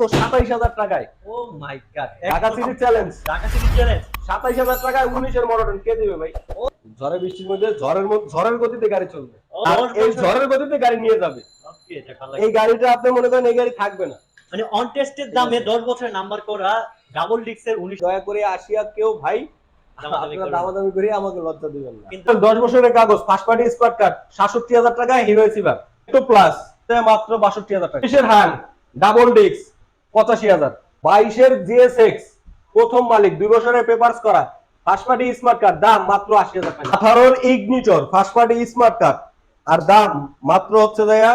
তো সাতাইশ হাজার টাকায়। ও my god. Dhaka city challenge Dhaka city challenge সাতাইশ হাজার টাকায় উনিশের মডেল কে দিবে ভাই? ঝড়ে বৃষ্টির মধ্যে ঝড়ের ঝড়ের গতিতে গাড়ি চলবে। ও, আর দশ এই ঝড়ের গতিতে গাড়ি নিয়ে যাবে। ওকে এটা ভালো এই গাড়িটা আপনি মনে করেন এই গাড়ি থাকবে না। মানে অন টেস্টের দামে 10 বছরের নাম্বার করা ডাবল ডিক্সের 19 দয়া করে আসিয়া কেউ ভাই দামাদামি করে আমাকে লজ্জা দিবেন না। কিন্তু- দশ বছরের কাগজ ফার্স্ট পার্টি স্মার্ট কার্ড সাতষট্টি হাজার টাকায় হিরো সিভার একটু প্লাস মাত্র বাষট্টি হাজার টাকা। হান ডাবল ডিস্ক পঁচাশি হাজার। বাইশের জিএসএক্স, প্রথম মালিক, দুই বছরের পেপারস করা। ফার্স্ট স্মার্ট কার্ড দাম মাত্র আশি হাজার টাকা। আঠারোর Ignitor first party smart card আর দাম মাত্র হচ্ছে দেয়া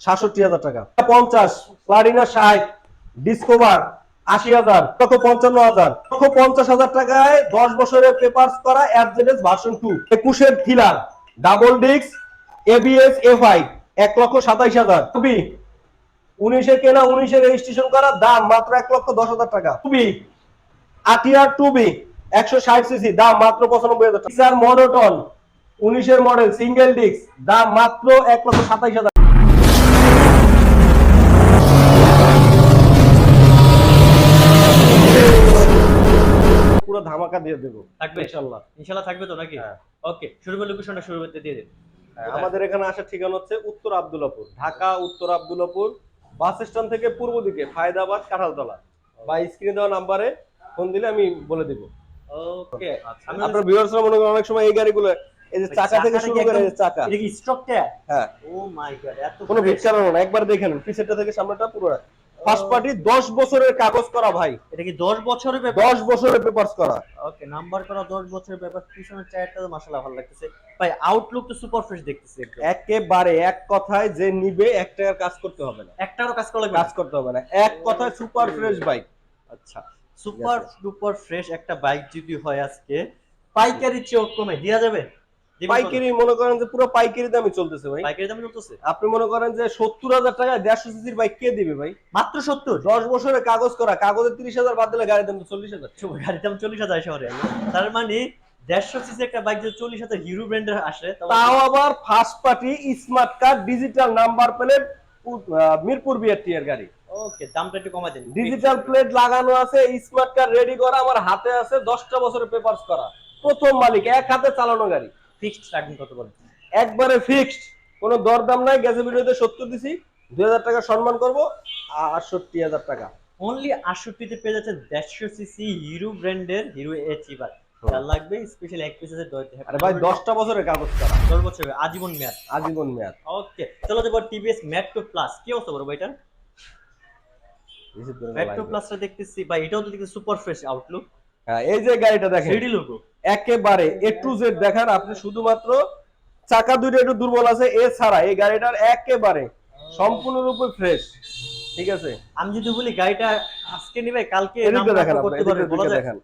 সাতষট্টি হাজার টাকা। পঞ্চাশ প্লাটিনা ষাট ডিসকভার আশি হাজার কত পঞ্চান্ন হাজার। লক্ষ পঞ্চাশ হাজার টাকায় দশ বছরের পেপারস করা অ্যাডজেন্স ভার্সন টু একুশের থিলার ডাবল ডিস্ক এবিএস এফআই এক লক্ষ সাতাইশ হাজার। খুবই উনিশে কেনা উনিশে রেজিস্ট্রেশন করা দাম মাত্র এক লক্ষ দশ হাজার টাকা। খুবই আটিয়ার টু বি একশো ষাট সিসি দাম মাত্র পঁচানব্বই হাজার টাকা। মনোটন উনিশের মডেল সিঙ্গেল ডিস্ক দাম মাত্র এক লক্ষ সাতাইশ হাজার পুরো ধামাকা দিয়ে দেবো। থাকবে? ইনশাল্লাহ। ইনশাআল্লাহ থাকবে তো নাকি? হ্যাঁ। ওকে শুরু করে লোকেশনটা শুরু করতে দিয়ে দিন। হ্যাঁ, আমাদের এখানে আসার ঠিকানা হচ্ছে উত্তর আব্দুল্লাপুর ঢাকা উত্তর আব্দুল্লাপুর বাস স্ট্যান্ড থেকে পূর্ব দিকে ফায়দাবাদ কাঁঠালতলা। বা স্ক্রিনে দেওয়া নাম্বারে ফোন দিলে আমি বলে দিব। ওকে আমি আপনার ভিউয়ার্সরা মনে করেন অনেক সময় এই গাড়িগুলো এই যে চাকা থেকে শুরু করে চাকা। এটা কি স্টকটা হ্যাঁ। ও মাই গড এত কোনো ভিক্ষা না। একবার দেখেন পিছেরটা থেকে সামনেটা পুরো ফার্স্ট পার্টি 10 বছরের কাগজ করা ভাই। এটা কি 10 বছরের ব্যাপার 10 বছরের পেপারস করা। ওকে নাম্বার করা 10 বছরের ব্যাপার পিছনের তো মাশাআল্লাহ ভালো লাগতেছে। ভাই আউটলুক তো সুপার ফ্রেশ দেখতেছি একদম। একেবারে এক কথায় যে নিবে এক টাকার কাজ করতে হবে না। একটারও কাজ করলে কাজ করতে হবে না। এক কথায় সুপার ফ্রেশ বাইক আচ্ছা সুপার সুপার ফ্রেশ একটা বাইক যদি হয় আজকে পাইকারি চেয়ে কমে দেওয়া যাবে? পাইকারি মনে করেন যে পুরো পাইকারি দামে চলতেছে ভাই। পাইকারি দামে চলতেছে? আপনি মনে করেন যে সত্তর হাজার টাকা দেড়শো সিসির বাইক কে দিবে ভাই? মাত্র 70 দশ বছরের কাগজ করা কাগজে তিরিশ হাজার বাদ দিলে গাড়ির দাম তো চল্লিশ হাজার। গাড়ির দাম 40000 শহরে তার মানে 150 সিসি একটা বাইক যদি 40000 হিরো ব্র্যান্ডের আসে তাও আবার first party smart card digital number plate Mirpur BRT এর গাড়ি। ওকে দামটা একটু কমাই দেন। ডিজিটাল প্লেট লাগানো আছে স্মার্ট কার্ড রেডি করা আমার হাতে আছে দশটা বছরের পেপারস করা। প্রথম মালিক এক হাতে চালানো গাড়ি। ফিক্সড রাখবেন কত বলেন একবারে ফিক্সড কোনো দরদাম নাই গ্যাসে ভিডিওতে সত্তর দিছি দুই হাজার টাকা সম্মান করব আটষট্টি হাজার টাকা। অনলি 68 তে পেয়ে যাচ্ছে 150 সিসি হিরো ব্র্যান্ডের হিরো এচিভার যার লাগবে স্পেশাল এক পিসের দইতে আরে ভাই দশটা বছরের কাগজ করা। 10 বছর আজীবন মেয়াদ। আজীবন মেয়াদ। ওকে চলো যাব টিভিএস ম্যাট্রো প্লাস কি অবস্থা বড় ভাইটার রিসিভ ম্যাট্রো প্লাসটা দেখতেছি ভাই এটাও তো দেখতে সুপার ফ্রেশ আউটলুক হ্যাঁ এই যে গাড়িটা দেখেন। থ্রিডি লোগো একেবারে এ টু জেড দেখান আপনি শুধুমাত্র চাকা দুইটা একটু দুর্বল আছে এছাড়া এই গাড়িটার একেবারে সম্পূর্ণরূপে ফ্রেশ ঠিক আছে? আমি যদি বলি গাড়িটা আজকে নিবে কালকে দেখেন দেখেন।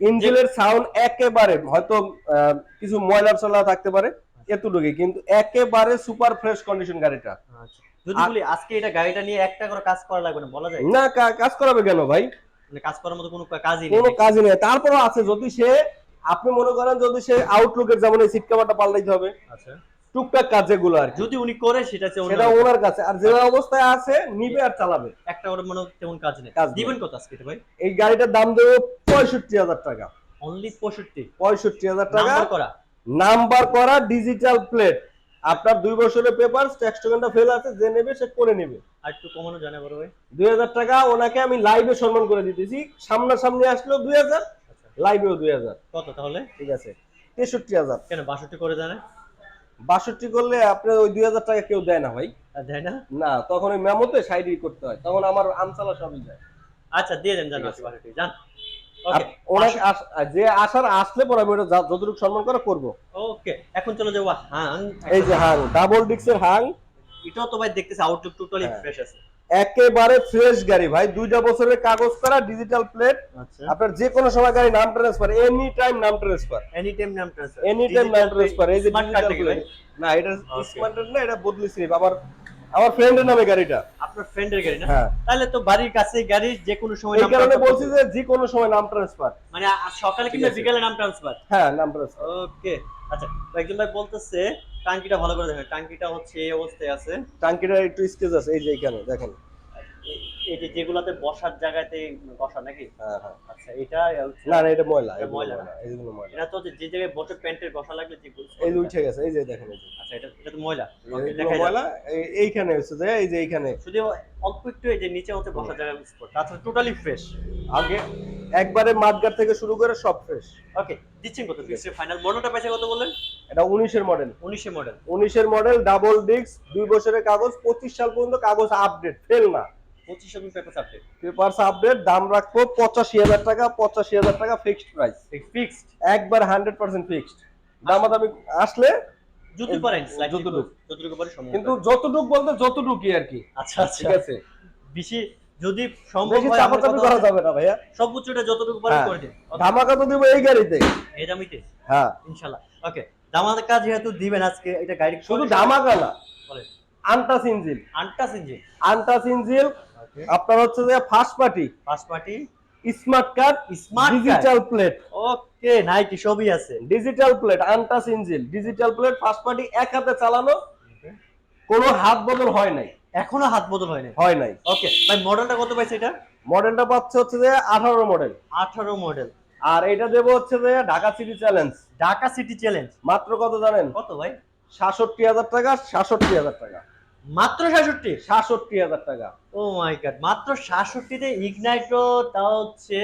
ইঞ্জিনের সাউন্ড একেবারে হয়তো কিছু ময়লা চলা থাকতে পারে এতটুকুই কিন্তু একেবারে সুপার ফ্রেশ কন্ডিশন গাড়িটা। আচ্ছা যদি বলি আজকে এটা গাড়িটা নিয়ে একটা করে কাজ করা লাগবে না বলা যায়? না কাজ করাবে কেন ভাই? মানে কাজ করার মতো কোনো কাজই নেই কোনো কাজই নেই। তারপরও আছে যদি সে আপনি মনে করেন যদি সে আউটলুকের যেমন এই সিট কাভারটা পাল্টাইতে হবে আচ্ছা। টুকটাক কাজ যেগুলো আর যদি উনি করে সেটা সেটা ওনার কাছে। আর যে অবস্থায় আছে নিবে আর চালাবে। একটা করে মনে তেমন কাজ নেই। কাজ দিবেন কত আজকে ভাই? এই গাড়িটার দাম দেবো পঁয়ষট্টি হাজার টাকা। অনলি 65 পঁয়ষট্টি হাজার টাকা। নাম্বার করা। নাম্বার করা ডিজিটাল প্লেট আপনার দুই বছরের পেপার ট্যাক্স টোকেনটা ফেল আছে যে নেবে সে করে নেবে। আর একটু কমানো জানে বড় ভাই। দুই হাজার টাকা ওনাকে আমি লাইভে সম্মান করে দিতেছি। সামনাসামনি আসলেও দুই হাজার। আচ্ছা লাইভেও দুই হাজার। কত তাহলে? ঠিক আছে। তেষট্টি হাজার। কেন 62 করে জানে বাষট্টি করলে আপনার ওই দুই হাজার টাকা কেউ দেয় না ভাই। দেয় না? না তখন ওই মেমোতে সাইডি করতে হয়। তখন আমার আমসালা সবই যায়। আচ্ছা দিয়ে দেন জান ঠিক আছে। 62 জান ওনাকে যে আসার আসলে পরে আমি ওটা যতটুকু সম্মান করে করব। ওকে এখন চলে যাব হাং। এই যে হাং ডাবল ডিক্সের হাং। এটাও তো ভাই দেখতেছি আউটলুক টোটালি। ফ্রেশ আছে। একেবারে ফ্রেশ গাড়ি ভাই। দুইটা বছরের কাগজ করা ডিজিটাল প্লেট আচ্ছা। আপনার যে কোনো সময় গাড়ি নাম ট্রান্সফার এনি টাইম নাম ট্রান্সফার এনি টাইম নাম ট্রান্সফার এনি টাইম নাম ট্রান্সফার এই যে না এটা. স্মার্ট না এটা বদলি স্লিপ। আমার আমার ফ্রেন্ডের নামে গাড়িটা। আপনার ফ্রেন্ডের গাড়ি না? হ্যাঁ। তাহলে তো বাড়ির কাছে গাড়ি যে কোনো সময় এই কারণে বলছি যে যে কোনো সময় নাম ট্রান্সফার মানে সকালে কিংবা বিকালে নাম ট্রান্সফার হ্যাঁ নাম ট্রান্সফার ওকে আচ্ছা একজন ভাই বলতেছে টাঙ্কিটা ভালো করে দেখেন, টাঙ্কিটা হচ্ছে এই অবস্থায় আছে। টাঙ্কিটা একটু স্কেচ আছে, এই যে এখানে, দেখেন। এই যে যেগুলাতে বসার জায়গাতে বসা নাকি? হ্যাঁ হ্যাঁ। আচ্ছা এটা না না এটা ময়লা এটা ময়লা এইগুলো ময়লা এটা তো যে জায়গায় বসে প্যান্টের বসা লাগলে যে এই উঠে গেছে এই যে দেখেন এই যে। আচ্ছা এটা এটা তো ময়লা। ময়লা এইখানে হচ্ছে যে এই যে এইখানে। শুধু অল্প একটু এই যে নিচে বসার জায়গা তাছাড়া টোটালি ফ্রেশ আগে একবারে মাঠগার থেকে শুরু করে সব ফ্রেশ ওকে দিচ্ছেন কত? ফিক্সড ফাইনাল মডেলটা পাইছে কত বললেন? এটা উনিশের মডেল উনিশে মডেল উনিশের মডেল ডাবল ডিস্ক দুই বছরের কাগজ পঁচিশ সাল পর্যন্ত কাগজ আপডেট ফেল না। পঁচিশ শতাংশ পেপার আপডেট পেপারস আপডেট দাম রাখব পঁচাশি হাজার টাকা পঁচাশি হাজার টাকা ফিক্সড প্রাইস ফিক্সড একবার হান্ড্রেড পার্সেন্ট ফিক্সড দামাদামি আসলে যদি পারেন যতটুকু। যতটুকু পারেন সম্ভব কিন্তু যতটুক বলতে যতটুকুই আর কি। আচ্ছা ঠিক আচ্ছা আছে? বেশি যদি সম্ভব হয় চাপাচাপি করা যাবে না ভাইয়া। সর্বোচ্চটা যতটুকু পারেন হ্যাঁ। করে দিন। ধামাকা তো দেবো এই গাড়িতে। এই দামিতে? হ্যাঁ। ইনশাআল্লাহ। ওকে দামাদের যেহেতু দিবেন আজকে এটা গাড়ি শুধু ধামাকা না। বলেন। আনটাস ইঞ্জিল আন্টাস ইঞ্জিন? আনটাস ইঞ্জিল আপনার হচ্ছে যে first party first party smart card card? Digital plate okay ninety সবই আছে। Digital plate untouched engine digital plate first party এক হাতে চালানো। কোনো হাত বদল হয় নাই। এখনও হাত বদল হয়নি হয় নাই। ওকে ভাই মডেলটা কত পাইছে এটা? মডেলটা পাচ্ছে হচ্ছে যে আঠারো মডেল আঠারো মডেল আর এটা দেবো হচ্ছে যে Dhaka city challenge Dhaka city challenge মাত্র কত জানেন? কত ভাই? সাতষট্টি হাজার টাকা সাতষট্টি হাজার টাকা। মাত্র সাতষট্টি সাতষট্টি হাজার টাকা। ও মাই গড মাত্র সাতষট্টিতে ইগনাইটো তাও হচ্ছে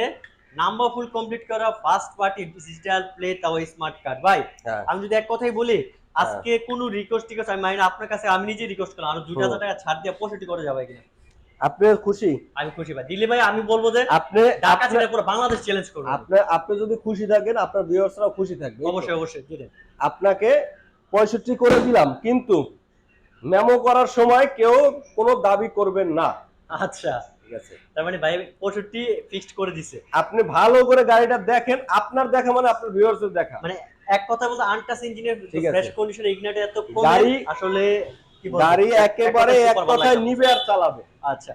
নাম্বার ফুল কমপ্লিট করা ফার্স্ট পার্টি ডিজিটাল প্লে তাও স্মার্ট কার্ড ভাই হ্যাঁ। আমি যদি এক কথাই বলি আজকে কোনো রিকোয়েস্ট টিকোয়েস্ট আমি মানি আপনার কাছে আমি নিজে রিকোয়েস্ট করলাম আরও দুই। হাজার টাকা ছাড় দিয়ে পঁয়ষট্টি করে যাবে কিনা? আপনি খুশি? আমি খুশি ভাই। দিলে ভাই আমি বলব যে আপনি ঢাকা ছেড়ে পুরো বাংলাদেশ চ্যালেঞ্জ করুন আপনি আপনি যদি খুশি থাকেন আপনার ভিউয়ার্সরাও খুশি থাকবে অবশ্যই অবশ্যই আপনাকে পঁয়ষট্টি করে দিলাম কিন্তু মেমো করার সময় কেউ কোনো দাবি করবেন না। আচ্ছা। ঠিক আছে। তার মানে ভাই পঁয়ষট্টি ফিক্সড করে দিছে। আপনি ভালো করে গাড়িটা দেখেন আপনার দেখা মানে আপনার ভিউয়ার্সের দেখা। মানে এক কথা বলতে আনটাস ইঞ্জিনের। ফ্রেশ কন্ডিশনে ইগনাইটে এত কম গাড়ি- আসলে? গাড়ি একেবারে এক কথায় নিবে আর চালাবে। আচ্ছা।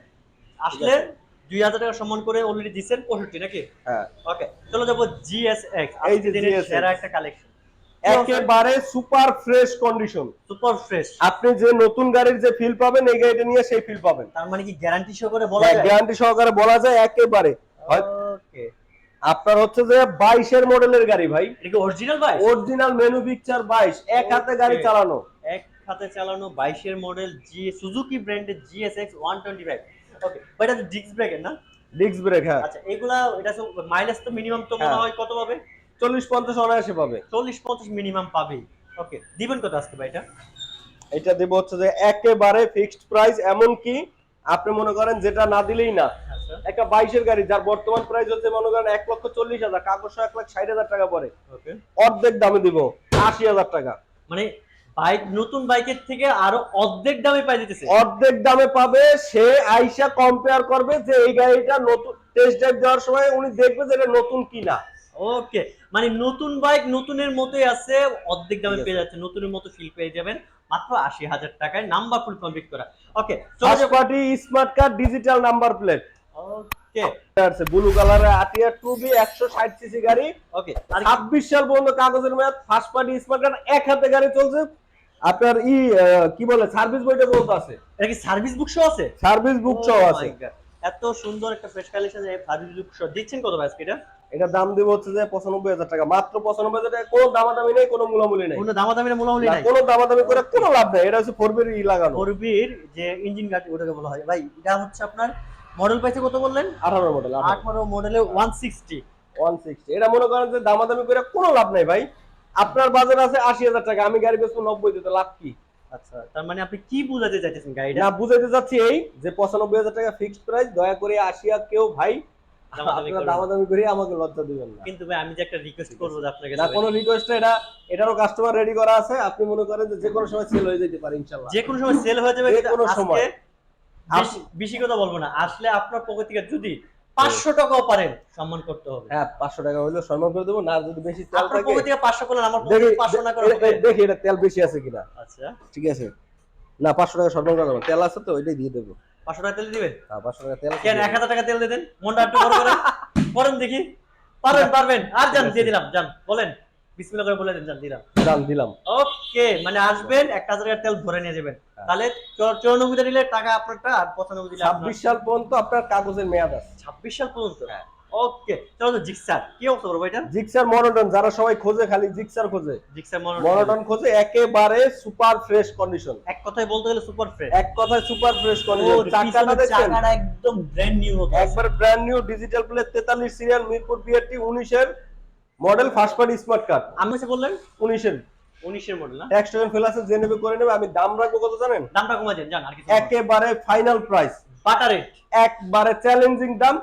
আসলে দুই হাজার টাকা সম্মান করে অলরেডি দিচ্ছেন পঁয়ষট্টি নাকি? হ্যাঁ। ওকে চলো যাব জিএসএক্স এই যে সেরা একটা কালেকশন একেবারে super fresh condition. Super fresh. আপনি যে নতুন গাড়ির যে ফিল পাবেন এই গাড়িটা নিয়ে সেই ফিল পাবেন। তার মানে কি গ্যারান্টি সহ করে বলা যায়? গ্যারান্টি সহকারে বলা যায় একেবারে। ওকে আপনার হচ্ছে যে বাইশের মডেলের গাড়ি ভাই। এটা কি অরিজিনাল ভাই অরিজিনাল মেনু পিকচার বাইশ। এক হাতে গাড়ি চালানো। এক হাতে চালানো বাইশের মডেল জি সুজুকি ব্র্যান্ডের GSX one twenty five okay এটা ডিস্ক ব্রেকের না? ডিস্ক ব্রেক হ্যাঁ। আচ্ছা এগুলা এটা মাইলেজ তো মিনিমাম তো মনে হ্যাঁ। হয় কত পাবে? চল্লিশ পঞ্চাশ অনায়াসে পাবে। চল্লিশ পঞ্চাশ মিনিমাম পাবেই। ওকে দিবেন কত আজকে ভাই এটা? এটা দেব হচ্ছে যে একেবারে ফিক্সড প্রাইস এমন কি আপনি মনে করেন যেটা না দিলেই না। আচ্ছা। একটা বাইশের গাড়ি যার বর্তমান প্রাইস হচ্ছে মনে করেন এক লক্ষ চল্লিশ হাজার কাগজ এক লাখ ষাট হাজার টাকা পরে অর্ধেক দামে দিব আশি হাজার টাকা। মানে বাইক নতুন বাইকের থেকে আরও অর্ধেক দামে পাই দিতেছে। অর্ধেক দামে পাবে সে আইসা কম্পেয়ার করবে যে এই গাড়িটা নতুন টেস্ট ড্রাইভ দেওয়ার সময় উনি দেখবে যে এটা নতুন কিনা। ওকে মানে নতুন বাইক নতুনের মতোই আছে অর্ধেক দামে পেয়ে যাচ্ছে নতুনের মতো ফিল পেয়ে যাবেন। মাত্র আশি হাজার টাকায় নাম্বার ফুল কমপ্লিট করা। Okay party smart card digital number plate okay আছে ব্লু কালারের আটিয়া টু বি একশো ষাট সিসি গাড়ি। ওকে আর ছাব্বিশ সাল পর্যন্ত কাগজের মেয়াদ ফার্স্ট পার্টি স্মার্ট কার্ড এক হাতে গাড়ি চলছে। আপনার ই কি বলে সার্ভিস বইটা বলতে আছে। এটা কি সার্ভিস বুক শো আছে? সার্ভিস বুক Oh আছে। এত সুন্দর একটা fresh collection service book show দিচ্ছেন কত ভাই এটা? এটা দাম দিব হচ্ছে যে পঁচানব্বই হাজার টাকা। মাত্র পঁচানব্বই হাজার টাকা কোনো দামাদামি নেই কোনো মূলামূলি নেই। কোনো দামাদামি না মোলামুলি নাই। কোনো দামাদামি করে কোনো লাভ নেই। এটা হচ্ছে ফোর বির ই লাগানো। করবির যে ইঞ্জিন গাড়ি ওটাকে বলা হয়। ভাই এটা হচ্ছে আপনার মডেল পাইছে কত বললেন? আঠারো। মডেল আঠারো মডেলে ওয়ান সিক্সটি ওয়ান সিক্সটি এটা মনে করেন যে দামাদামি করে কোনো লাভ নাই ভাই। আপনার বাজার আছে আশি হাজার টাকা আমি গাড়ি বেচবো নব্বই দিতে লাভ কি? আচ্ছা তার মানে আপনি কি বুঝাতে চাইতেছেন গাড়িটা? না বুঝাইতে চাচ্ছি এই যে পঁচানব্বই হাজার টাকা ফিক্সড প্রাইস দয়া করে আসিয়া কেউ ভাই আপনারা দামাদামি করে আমাকে লজ্জা দিবেন না। কিন্তু ভাই আমি যে একটা রিকোয়েস্ট করব যে আপনাকে না কোনো রিকোয়েস্ট এটা এটারও কাস্টমার রেডি করা আছে। আপনি মনে করেন যে যে কোনো সময় সেল হয়ে যেতে পারে ইনশাল্লাহ। যে কোনো সময় সেল হয়ে যাবে যে কোনো সময়। বেশি- বেশি কথা বলব না। আসলে আপনার পকেট থেকে যদি পাঁচশো টাকাও পারেন সম্মান করতে হবে। হ্যাঁ পাঁচশো টাকা সম্মান করে দেবো না যদি বেশি তেল আপনার থাকে পাঁচশো করলেন আমার দেখি পাঁচশো না করে দেখি এটা তেল বেশি আছে কিনা। আচ্ছা। ঠিক আছে। না পাঁচশো টাকা সম্মান করে দেবো তেল আছে তো ওইটাই দিয়ে দেবো। পাঁচশো টাকা তেল দিবেন? হ্যাঁ পাঁচশো টাকা তেল কেন এক হাজার টাকা তেল দিয়ে দেন? মনটা একটু বড় করেন। করেন দেখি। পারবেন পারবেন। আর যান দিয়ে দিলাম যান। বলেন বিসমিল্লাহ করে বলে দেন যান দিলাম। যান দিলাম। ওকে মানে আসবেন এক হাজার টাকা তেল ভরে নিয়ে যাবেন। তাহলে চৌ- চৌরানব্বই নিলে টাকা আপনারটা আর পঁচানব্বই দিলে ছাব্বিশ সাল পর্যন্ত আপনার কাগজের মেয়াদ আছে। ছাব্বিশ সাল পর্যন্ত? হ্যাঁ। ওকে চলো তো জিক্সার। কি অবস্থা করব এটা জিক্সার মনোটন যারা সবাই খোঁজে খালি জিক্সার খোঁজে। Gixxer monotone. খোঁজে একেবারে সুপার ফ্রেশ কন্ডিশন এক কথায় বলতে গেলে সুপার ফ্রেশ। এক কথায় সুপার ফ্রেশ কন্ডিশন চাকাটা চাকাটা একদম ব্র্যান্ড নিউ একবার brand new digital plate 43 serial Mirpur BRT 19 এর model first party smart card আমি হচ্ছে বললেন? 19 এর উনিশের মডেল না? ফেল আছে যে নেবে করে নেবে। আমি দাম রাখব কত জানেন? দামটা কমা দেন জান আর কিছু একেবারে ফাইনাল প্রাইস বাটার রেট একবারে চ্যালেঞ্জিং দাম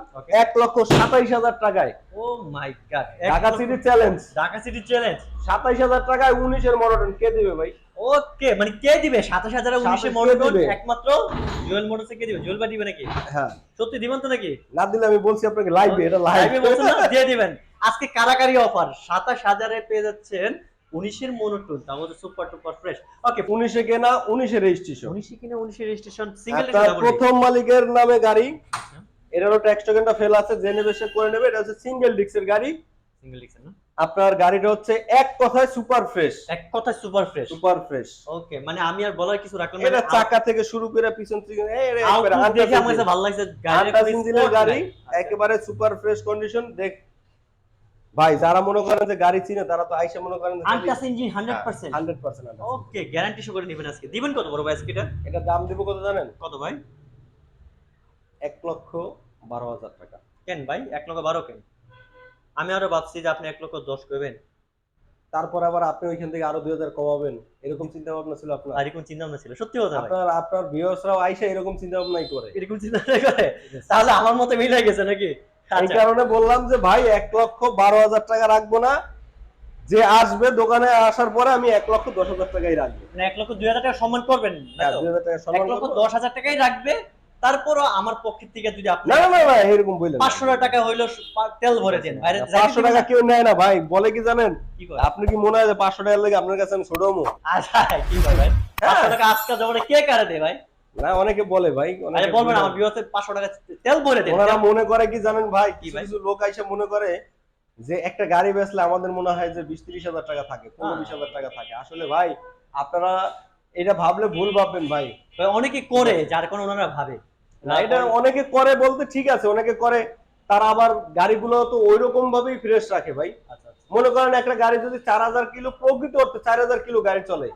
এক লক্ষ সাতাইশ হাজার টাকায়। ও my god Dhaka city challenge Dhaka city challenge সাতাইশ হাজার টাকায় উনিশের মডেল কে দিবে ভাই? ওকে মানে কে দিবে? সাতাশ হাজার উনিশে মডেল একমাত্র জুয়েল মোটরসে কে দিবে? জুয়েল ভাই দিবে নাকি? হ্যাঁ। সত্যি দিবেন তো নাকি? না দিলে আমি বলছি আপনাকে লাইভে এটা লাইভে বলছেন না, দিয়ে দিবেন। আজকে কারাকারি অফার সাতাশ হাজারে পেয়ে যাচ্ছেন উনিশের মনোটুন তার মধ্যে সুপার টুপার ফ্রেশ ওকে উনিশে কেনা উনিশে রেজিস্ট্রেশন উনিশে কিনে উনিশের রেজিস্ট্রেশন সিঙ্গেল প্রথম মালিকের নামে গাড়ি। এটারও ট্যাক্স টোকেনটা ফেল আছে যে নেবে সে করে নেবে। এটা হচ্ছে সিঙ্গেল ডিক্সের গাড়ি। সিঙ্গেল ডিক্সেন না? আপনার গাড়িটা হচ্ছে এক কথায় সুপার ফ্রেশ এক কথায় super fresh super fresh okay মানে আমি আর বলার কিছু রাখলাম না। এটা চাকা থেকে শুরু করে পিছন থেকে এই রে দেখে আমার কাছে ভালো লাগছে গাড়ি। আচ্ছা। একেবারে সুপার ফ্রেশ কন্ডিশন দেখ ভাই যারা মনে করেন যে গাড়ি চিনে তারা তো আইসা মনে করেন untouched engine 100% hundred percent okay guarantee show করে নেবেন আজকে। দিবেন কত বড় ভাই আজকে এটা? এটা দাম দিব কত জানেন? কত ভাই? এক লক্ষ বারো হাজার টাকা। কেন ভাই? এক লক্ষ বারো কেন? আমি আরও ভাবছি যে আপনি এক লক্ষ দশ করবেন। তারপর আবার আপনি ওইখান থেকে আরও দুই হাজার কমাবেন। এরকম চিন্তা ভাবনা ছিল আপনার। আর এরকম চিন্তা ভাবনা ছিল। সত্যি কথা আপনার আপনার ভিউয়ার্সরাও আইসা এরকম চিন্তা ভাবনাই করে। এরকম চিন্তা করে। তাহলে আমার মতে মিলে গেছে নাকি? এই কারণে বললাম যে ভাই এক লক্ষ বারো হাজার টাকা রাখব না। যে আসবে দোকানে আসার পরে আমি এক লক্ষ দশ হাজার টাকাই রাখব। মানে এক লক্ষ দুই হাজার টাকা সম্মান করবেন হ্যাঁ, টাকা এক লক্ষ দশ হাজার টাকাই রাখবে তারপরও আমার পক্ষের থেকে যদি আপনি না না এরকম বললেন না। পাঁচশো টাকা হইল তেল ভরে দেন। টাকা কেউ নেয় না ভাই বলে কি জানেন? কি করে আপনি কি মনে হয় যে পাঁচশো টাকার লেগে আপনার কাছে আমি ছোট হব? আচ্ছা কি ভাই? পাঁচশো টাকা আজকাল জমানে কে কারে দেয় ভাই? না অনেকে বলে ভাই আরে বলবেন। আমার বিয়েতে পাঁচশো টাকা তেল ভরে দেন। ওনারা মনে করে কি জানেন ভাই কিছু লোক আইসা মনে করে যে একটা গাড়ি বেচলে আমাদের মনে হয় যে বিশ ত্রিশ হাজার টাকা থাকে পনেরো হ্যাঁ। বিশ হাজার টাকা থাকে। আসলে ভাই আপনারা এটা ভাবলে ভুল ভাববেন ভাই। অনেকে করে যার কারণে ওনারা ভাবে। না এটা অনেকে করে বলতে ঠিক আছে অনেকে করে তারা আবার গাড়িগুলো তো ওই রকম ভাবেই ফ্রেশ রাখে ভাই। আচ্ছা আচ্ছা। মনে করেন একটা গাড়ি যদি চার হাজার কিলো প্রকৃত অর্থে চার হাজার কিলো গাড়ি চলে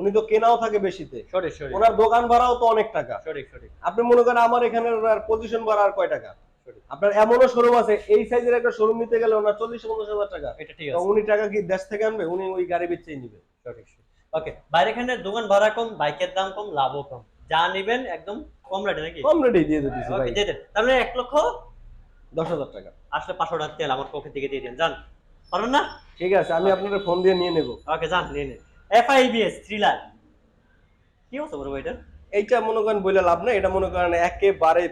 উনি তো কেনাও থাকে বেশিতে। সঠিক সঠিক ওনার দোকান ভাড়াও তো অনেক টাকা। সঠিক সঠিক আপনি মনে করেন আমার এখানে পজিশন ভাড়া আর কয় টাকা? আপনার এমনও শোরুম আছে এই সাইজের একটা শোরুম নিতে গেলে ওনার চল্লিশ পঞ্চাশ হাজার টাকা। এটা ঠিক আছে। উনি টাকা কি দেশ থেকে আনবে? উনি ওই গাড়ি বেচেই নিবে। সঠিক ওকে বাইরে এখানে দোকান ভাড়া কম বাইকের দাম কম লাভও কম। যা নিবেন একদম কম রেটে নাকি? কম রেটেই দিয়ে দিতেছি ভাই। ওকে দিয়ে দেন। তার মানে এক লক্ষ দশ হাজার টাকা। আসলে পাঁচশো টাকা তেল আমার পক্ষে থেকে দিয়ে দেন। জান পারবেন না? ঠিক আছে আমি আপনার ফোন দিয়ে নিয়ে নেব। ওকে জান নিয়ে নেন। এফআইবিএস থ্রিলার কি অবস্থা বড় এইটা মনে করেন বলে লাভ না এটা মনে করেন একেবারে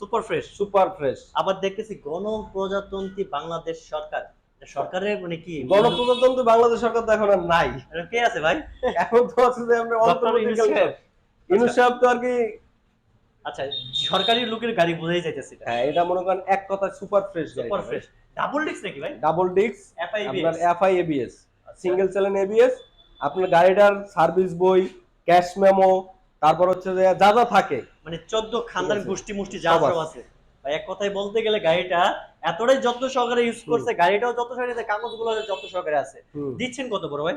সুপার ফ্রেশ সুপার ফ্রেশ আবার দেখতেছি গণপ্রজাতন্ত্রী বাংলাদেশ সরকার। সরকারের মানে কি? গণপ্রজাতন্ত্র বাংলাদেশ সরকার তো এখন আর নাই। কে আছে ভাই? এখন তো আছে যে আমরা ইউনূস সাহেব। তো আর কি আচ্ছা সরকারি লোকের গাড়ি বোঝাই যাইতেছে হ্যাঁ এটা মনে করেন এক কথা super fresh super fresh double disc নাকি ভাই? ডাবল ডিস্ক আপনার FIBS FI ABS single channel ABS আপনার গাড়িটার সার্ভিস বই ক্যাশ মেমো তারপর হচ্ছে যে যা যা থাকে। মানে চোদ্দ আছে। গোষ্ঠী মুষ্টি যা সব আছে। ভাই এক কথায় বলতে গেলে গাড়িটা এতটাই যত্ন সহকারে ইউজ করছে গাড়িটাও যত সহকারে কাগজগুলো যত সহকারে আছে। দিচ্ছেন কত বড় ভাই?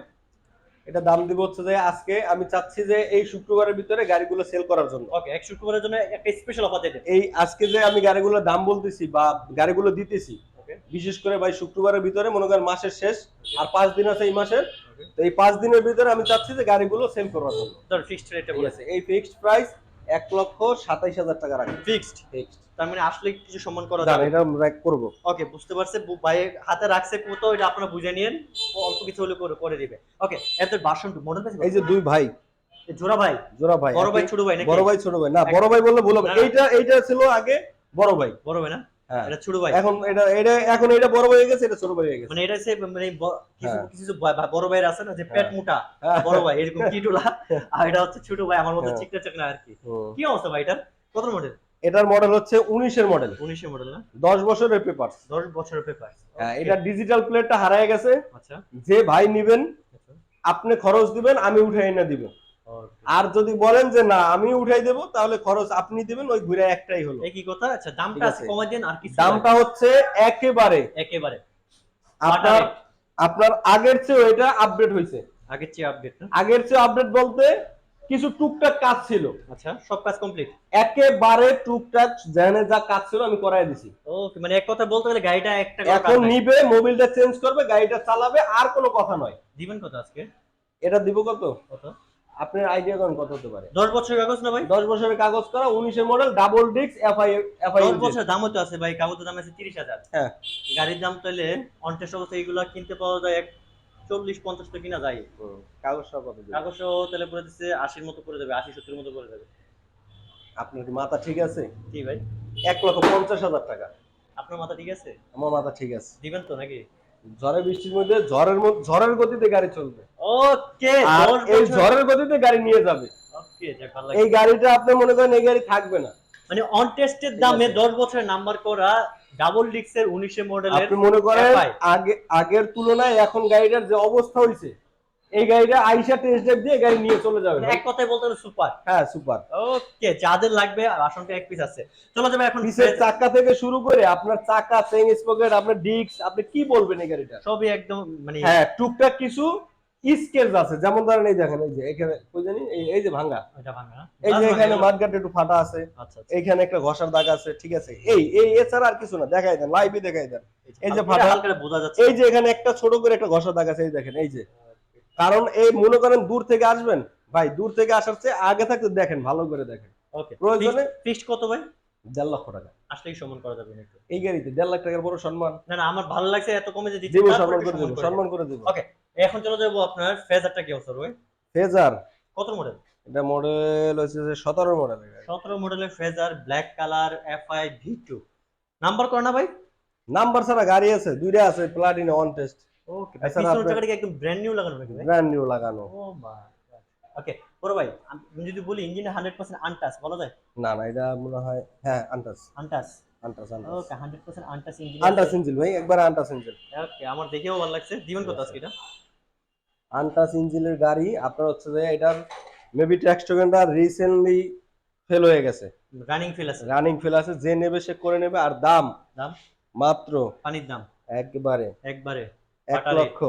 এটা দাম দিব হচ্ছে যে আজকে আমি চাচ্ছি যে এই শুক্রবারের ভিতরে গাড়িগুলো সেল করার জন্য। ওকে এক শুক্রবারের জন্য একটা স্পেশাল অফার দেন। এই আজকে যে আমি গাড়িগুলোর দাম বলতেছি বা গাড়িগুলো দিতেছি ওকে বিশেষ করে ভাই শুক্রবারের ভিতরে মনে করেন মাসের শেষ আর পাঁচ দিন আছে এই মাসের. তো এই পাঁচ দিনের ভিতরে আমি চাচ্ছি যে গাড়িগুলো সেল করার জন্য। ধর ফিক্সড রেটটা বলেছে আছে এই ফিক্সড প্রাইস এক লক্ষ সাতাইশ হাজার টাকা রাখবেন ফিক্সড ফিক্সড তার মানে আসলে কিছু সম্মান করা যাবে? এটা আমরা করব। ওকে বুঝতে পারছে ভাই হাতে রাখছে কত এটা আপনারা বুঝে নিয়েন। ও অল্প কিছু হলে করে করে দিবে। ওকে এত বাসন মডেল পেয়েছে এই যে দুই ভাই। জোড়া ভাই? জোড়া ভাই বড় ভাই ছোট ভাই নাকি? বড় ভাই ছোট ভাই। না বড় ভাই বললে ভুল হবে। এইটা এইটা ছিল আগে বড় ভাই। বড় ভাই না? এটা ছোট ভাই। এখন এটা এটা এখন এটা বড় ভাই হয়ে গেছে এটা ছোট ভাই হয়ে গেছে। মানে এটা হচ্ছে মানে কিছু হ্যাঁ। কিছু ব- ব- বড় ভাইয়ের আছে না যে পেট মোটা। বড় ভাই এরকম কিটুলা আর এটা হচ্ছে ছোট ভাই আমার মতো। চিকনা চাকনা আর কি। কি অবস্থা ভাই এটা কত মডেল এটার মডেল হচ্ছে উনিশের মডেল উনিশের মডেল না? দশ বছরের পেপার দশ বছরের পেপার হ্যাঁ এটা ডিজিটাল প্লেটটা হারায় গেছে। আচ্ছা। যে ভাই নিবেন আচ্ছা। আপনি খরচ দিবেন আমি উঠাই এনে দিব। Okay. আর যদি বলেন যে না আমি উঠাই দেব তাহলে খরচ আপনি দিবেন ওই ঘুরে একটাই হলো। কি কথা? আচ্ছা দামটা। কমাই দেন আর কিছু দামটা হচ্ছে একেবারে। একেবারে। আপনার আপনার আগের চেয়ে এটা আপডেট হয়েছে। আগের চেয়ে আপডেট না? আগের চেয়ে আপডেট বলতে কিছু টুকটাক কাজ ছিল। আচ্ছা সব কাজ কমপ্লিট একেবারে টুকটাক জানে যা কাজ ছিল আমি করাই দিছি। ওকে মানে এক কথা বলতে গেলে গাড়িটা একটা এখন নিবে মোবিলটা চেঞ্জ করবে গাড়িটা চালাবে আর কোনো কথা নয়। দিবেন কত আজকে? এটা দিব কত? কত? আপনার আইডিয়া করেন কত হতে পারে? দশ বছরের কাগজ না ভাই? দশ বছরের কাগজ করা উনিশের model double disc FI FI দশ বছরের দামও তো আছে ভাই কাগজের দাম আছে তিরিশ হাজার। হ্যাঁ। গাড়ির দাম তাহলে অনটেস্ট অবস্থা এগুলো কিনতে পাওয়া যায় এক চল্লিশ পঞ্চাশ তো কিনা যায়। কাগজটা কত দিবেন? কাগজ তাহলে পরে দিচ্ছে আশির মতো করে দেবে আশি সত্তর মতো করে দেবে। আপনার কি মাথা ঠিক আছে? কি ভাই। এক লক্ষ পঞ্চাশ হাজার টাকা। আপনার মাথা ঠিক আছে? আমার মাথা ঠিক আছে। দিবেন তো নাকি? ঝড়ে বৃষ্টির মধ্যে ঝড়ের ঝড়ের গতিতে গাড়ি চলবে। ওকে এই ঝড়ের গতিতে গাড়ি নিয়ে যাবে। ওকে এই গাড়িটা আপনি মনে করেন এই গাড়ি থাকবে না। মানে অন টেস্টের দামে আছে। দশ বছরের নাম্বার করা ডাবল ডিক্সের উনিশে মডেলের আপনি মনে করেন আগে আগের তুলনায় এখন গাড়িটার যে অবস্থা হয়েছে এই গাড়িটা আইসা টেস্ট ড্রাইভ দিয়ে গাড়ি নিয়ে চলে যাবে এক কথায় বলতে গেলে সুপার। হ্যাঁ সুপার। ওকে যাদের লাগবে আসনটা এক পিস আছে। চলো যাবে এখন পিসের চাকা থেকে শুরু করে আপনার চাকা চেইন স্পকেট আপনার ডিস্ক আপনি কি বলবেন এই গাড়িটা? সবই একদম মানে হ্যাঁ টুকটাক কিছু স্কেচ আছে। যেমন ধরেন এই দেখেন এই যে এখানে কই জানি? এই- যে ভাঙা ওইটা ভাঙা এই যে এখানে। মাঠঘাটে একটু ফাটা আছে। আচ্ছা আচ্ছা। এইখানে একটা ঘষার দাগ আছে ঠিক আছে? এই এই এছাড়া আর কিছু না দেখাই দেন লাইভে দেখাই দেন। এই যে ফাটা- বোঝা যাচ্ছে। এই যে এখানে একটা ছোট করে একটা ঘষা দাগ আছে এই দেখেন এই যে। কারণ এই মনে করেন দূর থেকে আসবেন ভাই দূর থেকে আসার চেয়ে আগে থাকতে দেখেন ভালো করে দেখেন। ওকে। প্রয়োজনে- ফিক্সড কত ভাই? দেড় লক্ষ টাকা। আসলেই সম্মান করা যাবে একটু। এই গাড়িতে দেড় লাখ টাকার বড় সম্মান। না না আমার ভালো লাগছে এত কমে যে দিচ্ছি সম্মান করে দেবো সম্মান করে দেবো। ওকে এখন চলে যাব আপনার ফেজারটা কি অবস্থা ভাই? ফেজার কত মডেল এটা মডেল হচ্ছে যে সতেরো মডেলের গাড়ি। সতেরো মডেলের Fazer black colour FI V two number করা না ভাই। নাম্বার ছাড়া গাড়ি আছে দুইটা আছে প্লাটিনা অন টেস্ট ওকে পিছনের আপনার- একদম ব্র্যান্ড নিউ লাগানো নাকি ব্র্যান্ড নিউ লাগানো ও মা ওকে বড় ভাই আমি যদি বলি ইঞ্জিনে হান্ড্রেড পার্সেন্ট আনটাস বলা যায় না না এটা মনে হয় হ্যাঁ untouched untouched untouched untouched okay hundred percent untouched engine untouched engine ভাই একবার আন্টাস ইঞ্জিন ওকে আমার দেখেও ভালো লাগছে দিবেন কত আজকে এটা আন্টাস ইঞ্জিনের গাড়ি আপনার হচ্ছে যে এটার মেবি ট্যাক্স টোকেনটা রিসেন্টলি ফেল হয়ে গেছে। রানিং ফিল আছে। রানিং ফেল আছে যে নেবে সে করে নেবে আর দাম দাম? মাত্র পানির দাম। একবারে। একবারে। এক লক্ষ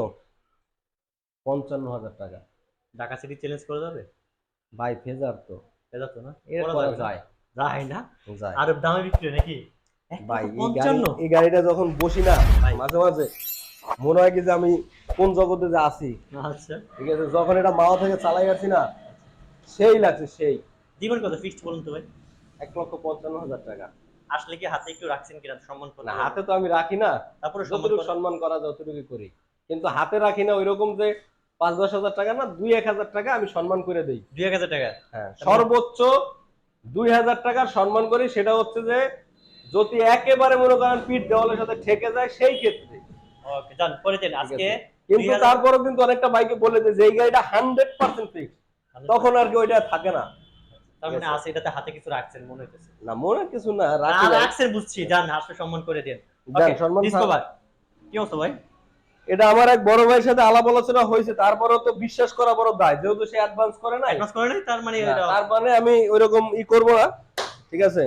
পঞ্চান্ন হাজার টাকা। ঢাকা সিটি চ্যালেঞ্জ করে যাবে? ভাই ফেজার তো। এটা তো না? করা? যায়। যায় না? যায়। আর দামে বিক্রি নাকি? ভাই এই গাড়ি এই গাড়িটা যখন বসি না। মাঝে মাঝে মনে হয় কি যে আমি কোন জগতে যে আছি। আচ্ছা। ঠিক আছে যখন এটা মাওয়া থেকে চালাই আছি না সেই লাগছে সেই। দিবেন কত? ফিক্সড বলুন তো ভাই। এক লক্ষ পঞ্চান্ন হাজার টাকা। আসলে কি হাতে একটু রাখছেন কিনা সম্মান না হাতে তো আমি রাখি না। তারপরে যতটুকু সম্মান করা যতটুকু করি। কিন্তু হাতে রাখি না ওইরকম যে পাঁচ দশ হাজার টাকা না দুই এক হাজার টাকা আমি সম্মান করে দেই। দুই এক হাজার টাকা? হ্যাঁ সর্বোচ্চ দুই হাজার টাকার সম্মান করি সেটা হচ্ছে যে যদি একেবারে মনে করেন পিঠ দেওয়ালের সাথে ঠেকে যায় সেই ক্ষেত্রে। ওকে যান পরে দেন আজকে কিন্তু 2000 তারপরেও কিন্তু অনেকটা বাইকে বলে যে এই গাড়িটা হান্ড্রেড পার্সেন্ট ফিক্স তখন আর কি ওইটা থাকে না। তার মানে আছে এটাতে হাতে কিছু রাখছেন মনে হইতেছে। না মনে কিছু না না, রাখি নাই। রাখছেন বুঝছি যান আসলে সম্মান করে দেন। সম্মান কি অবস্থা ভাই? এটা আমার এক বড় ভাইয়ের সাথে আলাপ আলোচনা হয়েছে তারপরেও তো বিশ্বাস করা বড় দায় যেহেতু সে অ্যাডভান্স করে নাই। অ্যাডভান্স করে নাই তার মানে তার মানে আমি ওইরকম ই করব না ঠিক আছে?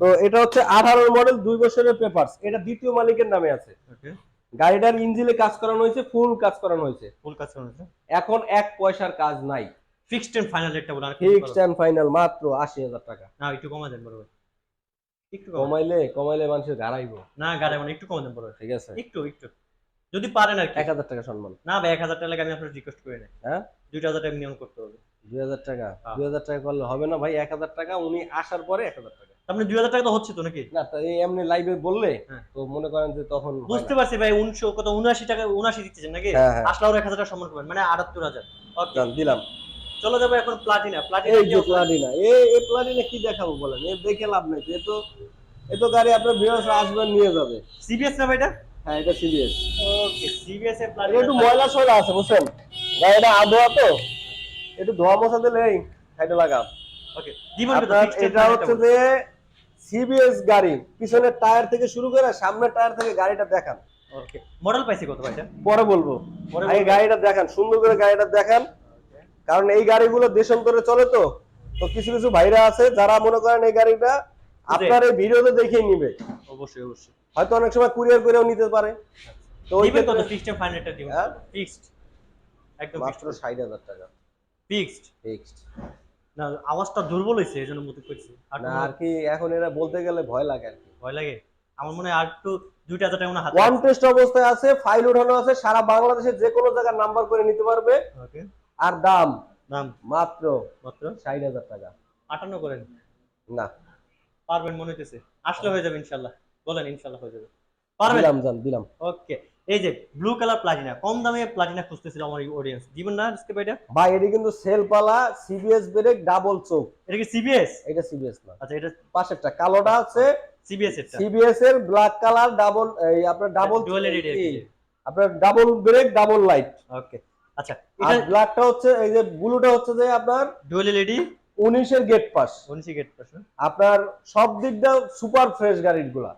তো এটা হচ্ছে আঠারোর মডেল দুই বছরের পেপারস এটা দ্বিতীয় মালিকের নামে আছে। গাড়িটার ইঞ্জিনে কাজ করানো হয়েছে ফুল কাজ করানো হয়েছে। ফুল কাজ করেন এখন এক পয়সার কাজ নাই। ফিক্সড এন্ড ফাইনাল রেটটা বলেন আর ফিক্সড এন্ড ফাইনাল মাত্র আশি হাজার টাকা। না একটু কমা দেন বড় ভাই। একটু কমাইলে কমাইলে মানুষের গাড়াইবো। না গাড়ি মানে একটু কমা দেন বড় ঠিক আছে। একটু একটু। যদি পারেন আর কি। এক হাজার টাকা সম্মান। না ভাই এক হাজার টাকা লাগে আমি আপনার রিকোয়েস্ট করে নেই। হ্যাঁ? দুইটা হাজার টাকা নিয়ম করতে হবে। দুই হাজার টাকা? হ্যাঁ। দুই হাজার টাকা করলে হবে না ভাই এক হাজার টাকা উনি আসার পরে এক হাজার টাকা। তার মানে দুই হাজার টাকা তো হচ্ছে তো নাকি? না তা এই এমনি লাইভে বললে হ্যাঁ। তো মনে করেন যে তখন বুঝতে পারছি ভাই উনশো কত উনআশি টাকা উনআশি দিচ্ছেন নাকি? হ্যাঁ, হ্যাঁ। আসলে ওর এক হাজার টাকা সম্মান করবেন মানে আটাত্তর হাজার। ওকে দিলাম। চলে যাব এখন প্লাটিনা প্লাটিনা এই যে প্লাটিনা এই এই প্লাটিনা কি দেখাবো বলেন? এই দেখে লাভ নেই এ তো এ তো গাড়ি আপনার বিরাস আসবেন নিয়ে যাবে। সিবিএস না এটা? হ্যাঁ এটা সিরিয়াস ওকে সিবিএস এর প্লাটিনা একটু ময়লা সয়লা আছে বুঝছেন? গাড়িটা আধোয়া তো একটু ধোয়া মোছা দিলে এই সাইডে লাগাম ওকে আপনার এটা হচ্ছে যে সিবিএস গাড়ি পিছনের টায়ার থেকে শুরু করে সামনের টায়ার থেকে গাড়িটা দেখান। ওকে মডেল পাইছে কত ভাইটা পরে বলব। পরে আগে গাড়িটা দেখান সুন্দর করে গাড়িটা দেখান। কারণ এই গাড়িগুলো দেশান্তরে চলে তো। তো কিছু কিছু ভাইরা আছে যারা মনে করেন এই গাড়িটা আপনার এই ভিডিওতে দেখেই নিবে। অবশ্যই অবশ্যই। হয়তো অনেক সময় কুরিয়ার করেও নিতে পারে। তো ওই কত ফিক্সড ফাইনালটা দিবেন? ফিক্সড একদম মাত্র ষাট হাজার টাকা। ফিক্সড ফিক্সড না আওয়াজটা দুর্বল হয়েছে এই জন্য মতো করছি। আর না আর কি এখন এরা বলতে গেলে ভয় লাগে আর কি। ভয় লাগে? আমার মনে হয় আর একটু দুইটা হাজার টাকা হাতে ওয়ান টেস্ট অবস্থায় আছে ফাইল উঠানো আছে সারা বাংলাদেশে যে কোনো জায়গায় নাম্বার করে নিতে পারবে। ওকে আর দাম? দাম? মাত্র মাত্র? ষাট হাজার টাকা। আটান্ন করেন। না। পারবেন মনে হইতেছে। আসলে হয়ে যাবে ইনশাল্লাহ। বলেন ইনশাল্লাহ হয়ে যাবে। পারবেন? দিলাম জান দিলাম। ওকে। এই যে ব্লু কালার প্লাটিনা কম দামে প্লাটিনা খুঁজতেছিল আমার অডিয়েন্স দিবেন না আজকে ভাইটা? ভাই এটি কিন্তু সেল পালা সিবিএস ব্রেক ডাবল চোখ এটা কি সিবিএস এটা সিবিএস না। আচ্ছা এটা পাশেরটা কালোটা আছে সিবিএস এরটা। সিবিএস এর ব্ল্যাক কালার ডাবল এই আপনার ডাবল আপনার double brake double light okay. আচ্ছা এটা ব্ল্যাকটা হচ্ছে এই যে ব্লুটা হচ্ছে যে আপনার ডুয়েল এলইডি উনিশের গেট পাস উনিশি গেট পাশে আপনার সব দিক সুপার ফ্রেশ গাড়িগুলা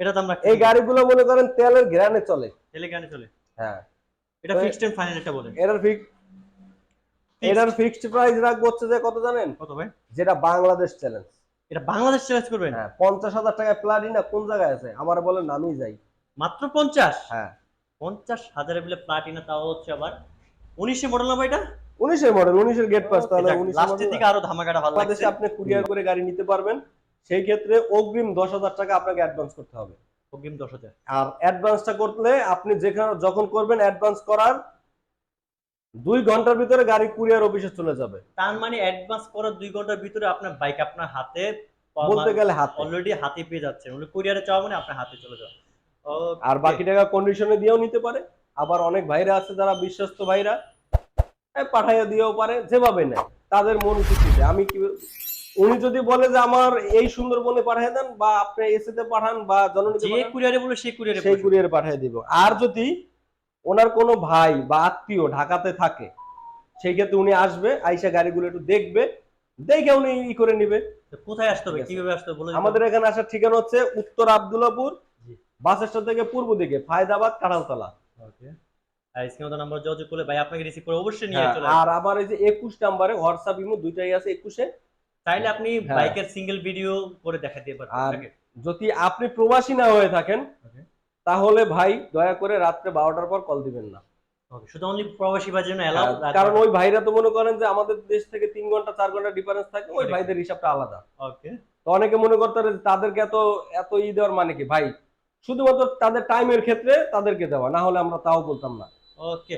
এটা তো আমরা এই গাড়িগুলো মনে করেন তেলের ঘেরানে চলে। টেলিগ্রামে চলে? হ্যাঁ। এটা ফিক্সড এন্ড ফাইনাল এটা বলেন। এটার ফিক্স এটার ফিক্সড প্রাইস রাখব হচ্ছে যে কত জানেন? কত ভাই? যেটা বাংলাদেশ চ্যালেঞ্জ এটা বাংলাদেশ চ্যালেঞ্জ করবেন? হ্যাঁ হাজার টাকায় প্লাটিনা কোন জায়গায় আছে? আমার বলেন আমি যাই। মাত্র পঞ্চাশ? হ্যাঁ। পঞ্চাশ হাজারের বলে প্লাটিনা তাও হচ্ছে আবার উনিশে মডেল না এটা? উনিশের মডেল উনিশের গেট পাস তাহলে লাস্টের দিকে আরও ধামাকাটা ভালো লাগছে। আপনি কুরিয়ার করে গাড়ি নিতে পারবেন সেই ক্ষেত্রে অগ্রিম দশ হাজার টাকা আপনাকে অ্যাডভান্স করতে হবে। অগ্রিম দশ হাজার। আর অ্যাডভান্সটা করলে আপনি যেখানে যখন করবেন অ্যাডভান্স করার দুই ঘণ্টার ভিতরে গাড়ি কুরিয়ার অফিসে চলে যাবে। তার মানে অ্যাডভান্স করার দুই ঘণ্টার ভিতরে আপনার বাইক আপনার হাতে বলতে গেলে হাতে। অলরেডি হাতে পেয়ে যাচ্ছে মানে কুরিয়ারে চাওয়া মানে আপনার হাতে চলে যাওয়া। আর বাকি টাকা কন্ডিশনে দিয়েও নিতে পারে। আবার অনেক ভাইরা আছে যারা বিশ্বস্ত ভাইরা পাঠাইয়া দিয়েও পারে যেভাবে নেয় তাদের মন খুশিতে আমি কি উনি যদি বলে যে আমার এই সুন্দরবনে পাঠিয়ে দেন বা আপনি এসিতে পাঠান বা জননীতে যে কুরিয়ারে বলে সেই কুরিয়ারে সেই কুরিয়ার পাঠিয়ে দিব। আর যদি ওনার কোনো ভাই বা আত্মীয় ঢাকাতে থাকে সেই ক্ষেত্রে উনি আসবে আইসা গাড়িগুলো একটু দেখবে দেখে উনি ই করে নিবে। কোথায় আসতে হবে? কীভাবে আসতে হবে? আমাদের এখানে আসার ঠিকানা হচ্ছে উত্তর আবদুল্লাপুর। বাস স্ট্যান্ড থেকে পূর্ব দিকে ফায়দাবাদ কাঁঠালতলা। আর স্ক্রিনে নাম্বার যোগাযোগ করলে ভাই আপনাকে রিসিভ করে অবশ্যই নিয়ে হ্যাঁ, চলে আর আমার এই যে একুশ নাম্বারে হোয়াটসঅ্যাপ ইমো দুইটাই আছে একুশে। চাইলে আপনি হ্যাঁ। বাইকের সিঙ্গেল ভিডিও করে দেখা দিতে পারবেন যদি আপনি প্রবাসী না হয়ে থাকেন তাহলে ভাই দয়া করে রাত্রে বারোটার পর কল দিবেন না। শুধু অনলি প্রবাসী জন্য এলাও হ্যাঁ, কারণ ওই ভাইরা তো মনে করেন যে আমাদের দেশ থেকে তিন ঘণ্টা চার ঘণ্টা ডিফারেন্স থাকে ওই ভাইদের হিসাবটা আলাদা। ওকে। তো অনেকে মনে করতে পারে তাদেরকে এত এত ই দেওয়ার মানে কি? ভাই শুধুমাত্র তাদের টাইমের ক্ষেত্রে তাদেরকে দেওয়া না হলে আমরা তাও বলতাম না। ওকে